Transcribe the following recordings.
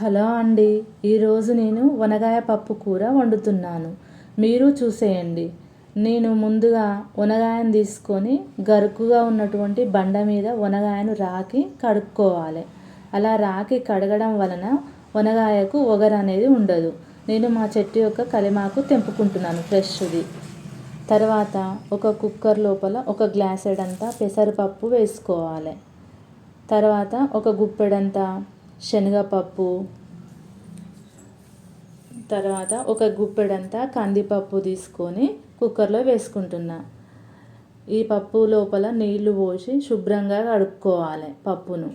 Hello అండి. ఈరోజు నేను వనగాయ పప్పు కూర వండుతున్నాను. మీరు చూసేయండి. నేను ముందుగా వనగాయను తీసుకొని గరుకుగా ఉన్నటువంటి బండ మీద వనగాయను రాకి కడుక్కోవాలి. అలా రాకి కడగడం వలన వనగాయకు ఒగరు అనేది ఉండదు. నేను మా చెట్టు యొక్క కలిమాకు తెంపుకుంటున్నాను ఫ్రెష్ది. తర్వాత ఒక కుక్కర్ లోపల ఒక గ్లాసెడంతా పెసరపప్పు వేసుకోవాలి. తర్వాత ఒక గుప్పెడంతా శనగపప్పు తర్వాత ఒక గుప్పెడంతా కందిపప్పు తీసుకొని కుక్కర్లో వేసుకుంటున్నా. ఈ పప్పు లోపల నీళ్ళు పోసి శుభ్రంగా కడుక్కోవాలి పప్పును.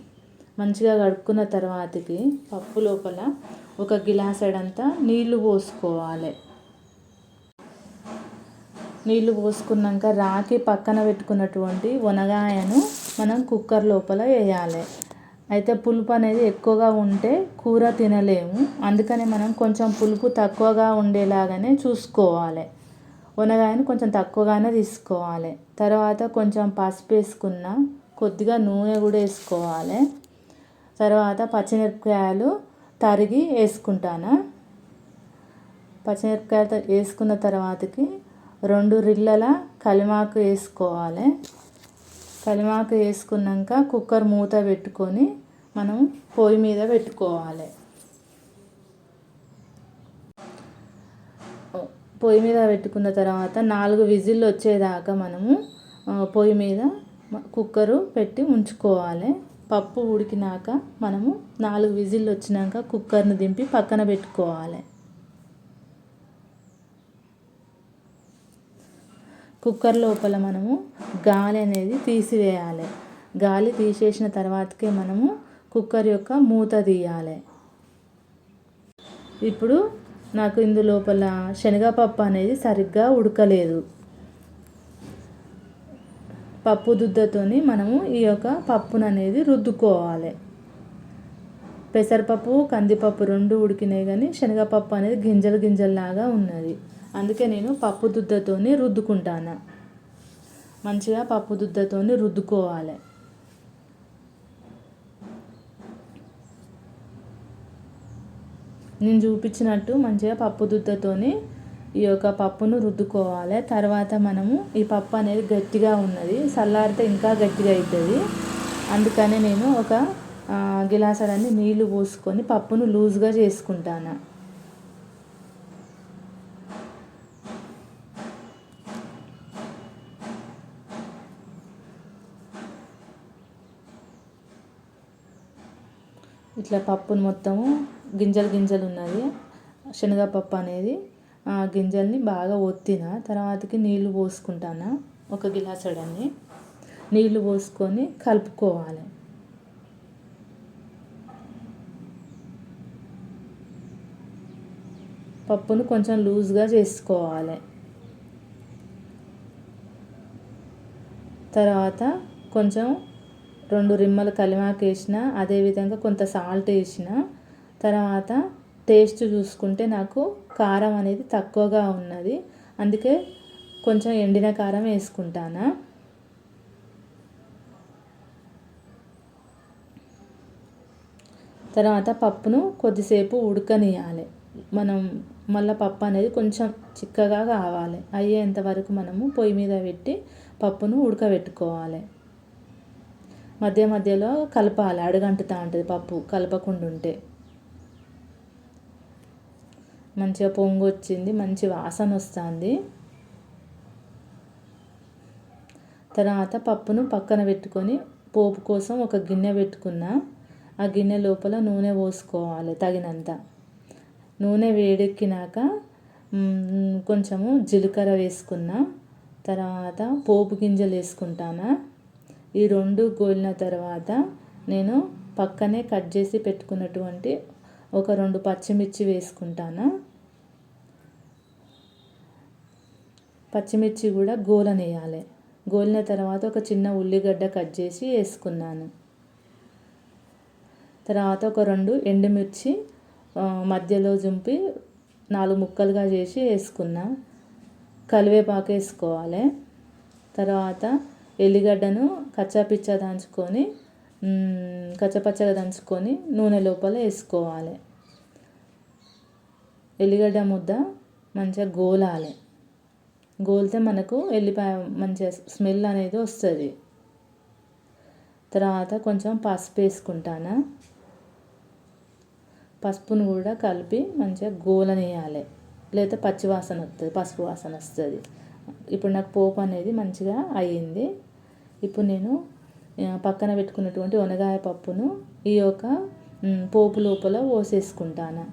మంచిగా కడుక్కున్న తర్వాతకి పప్పు లోపల ఒక గిలాసెడంతా నీళ్ళు పోసుకోవాలి. నీళ్ళు పోసుకున్నాక రాకి పక్కన పెట్టుకున్నటువంటి వనగాయను మనం కుక్కర్ లోపల వేయాలి. అయితే పులుపు అనేది ఎక్కువగా ఉంటే కూర తినలేము. అందుకని మనం కొంచెం పులుపు తక్కువగా ఉండేలాగానే చూసుకోవాలి. ఉనగాయని కొంచెం తక్కువగానే తీసుకోవాలి. తర్వాత కొంచెం పసుపు వేసుకున్న కొద్దిగా నూనె కూడా వేసుకోవాలి. తర్వాత పచ్చిమిరపకాయలు తరిగి వేసుకుంటాను. పచ్చిమిరపకాయలు వేసుకున్న తర్వాతకి రెండు రిల్లల కలిమాకు వేసుకోవాలి. కలిమాకు వేసుకున్నాక కుక్కర్ మూత పెట్టుకొని మనం పొయ్యి మీద పెట్టుకోవాలి. పొయ్యి మీద పెట్టుకున్న తర్వాత నాలుగు విజిల్లు వచ్చేదాకా మనము పొయ్యి మీద కుక్కరు పెట్టి ఉంచుకోవాలి. పప్పు ఉడికినాక మనము నాలుగు విజిల్లు వచ్చినాక కుక్కర్ని దింపి పక్కన పెట్టుకోవాలి. కుక్కర్ లోపల మనము గాలి అనేది తీసివేయాలి. గాలి తీసేసిన తర్వాతకే మనము కుక్కర్ యొక్క మూత తీయాలి. ఇప్పుడు నాకు ఇందులోపల శనగపప్పు అనేది సరిగ్గా ఉడకలేదు. పప్పు దుద్దతోని మనము ఈ యొక్క పప్పును అనేది రుద్దుకోవాలి. పెసరపప్పు కందిపప్పు రెండు ఉడికినాయి కానీ శనగపప్పు అనేది గింజలు గింజల్లాగా ఉన్నది. అందుకే నేను పప్పు దుద్దతోనే రుద్దుకుంటాను. మంచిగా పప్పు దుద్దతోనే రుద్దుకోవాలి. నేను చూపించినట్టు మంచిగా పప్పు దుద్దతోని ఈ యొక్క పప్పును రుద్దుకోవాలి. తర్వాత మనము ఈ పప్పు అనేది గట్టిగా ఉన్నది. చల్లారితే ఇంకా గట్టిగా అవుతుంది అందుకనే నేను ఒక గిలాసడాన్ని నీళ్ళు పోసుకొని పప్పును లూజ్గా చేసుకుంటాను. ఇట్లా పప్పును మొత్తము గింజలు గింజలు ఉన్నది. శనగపప్పు అనేది ఆ గింజల్ని బాగా ఒత్తిన తర్వాతకి నీళ్ళు పోసుకుంటాను. ఒక గిలాసడన్ని నీళ్ళు పోసుకొని కలుపుకోవాలి. పప్పును కొంచెం లూజ్గా చేసుకోవాలి. తర్వాత కొంచెం రెండు రిమ్మలు కలిమాకు వేసిన అదేవిధంగా కొంత సాల్ట్ వేసిన తర్వాత టేస్ట్ చూసుకుంటే నాకు కారం అనేది తక్కువగా ఉన్నది. అందుకే కొంచెం ఎండిన కారం వేసుకుంటాను. తర్వాత పప్పును కొద్దిసేపు ఉడకనియాలి మనం మళ్ళీ పప్పు అనేది కొంచెం చిక్కగా కావాలి. అయ్యేంత వరకు మనము పొయ్యి మీద పెట్టి పప్పును ఉడకబెట్టుకోవాలి. మధ్య మధ్యలో కలపాలి. అడుగంటుతూ ఉంటుంది పప్పు. కలపకుండా ఉంటే. మంచిగా పొంగు వచ్చింది మంచి వాసన వస్తుంది. తర్వాత పప్పును పక్కన పెట్టుకొని పోపు కోసం ఒక గిన్నె పెట్టుకున్న. ఆ గిన్నె లోపల నూనె పోసుకోవాలి తగినంత. నూనె వేడెక్కినాక కొంచెము జీలకర్ర వేసుకున్న. తర్వాత పోపు గింజలు వేసుకుంటాను? ఈ రెండు గోలిన తర్వాత నేను పక్కనే కట్ చేసి పెట్టుకున్నటువంటి ఒక రెండు పచ్చిమిర్చి వేసుకుంటాను? పచ్చిమిర్చి కూడా గోలనేయాలి. గోలిన తర్వాత ఒక చిన్న ఉల్లిగడ్డ కట్ చేసి వేసుకున్నాను. తర్వాత ఒక రెండు ఎండుమిర్చి మధ్యలో జుంపి నాలుగు ముక్కలుగా చేసి వేసుకున్నా. కరివేపాకు వేసుకోవాలి. తర్వాత ఎల్లిగడ్డను కచ్చాపిచ్చా దంచుకొని కచ్చపచ్చగా దంచుకొని నూనె లోపల వేసుకోవాలి. ఎల్లిగడ్డ ముద్ద మంచిగా గోలాలి. గోలితే మనకు ఎల్లిపాయ మంచిగా స్మెల్ అనేది వస్తుంది. తర్వాత కొంచెం పసుపు వేసుకుంటాను? పసుపును కూడా కలిపి మంచిగా గోలనేయాలి లేకపోతే పచ్చి వాసన వస్తుంది పసుపు వాసన వస్తుంది. ఇప్పుడు నాకు పోపు అనేది మంచిగా అయ్యింది. ఇప్పుడు నేను పక్కన పెట్టుకున్నటువంటి వంకాయ పప్పును ఈ యొక్క పోపు లోపల పోసేసుకుంటాను.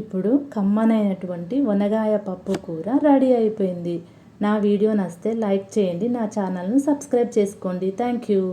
ఇప్పుడు కమ్మనైనటువంటి వనగాయ పప్పు కూర రెడీ అయిపోయింది. నా వీడియో నచ్చితే లైక్ చేయండి నా ఛానల్ను సబ్స్క్రైబ్ చేసుకోండి. Thank you.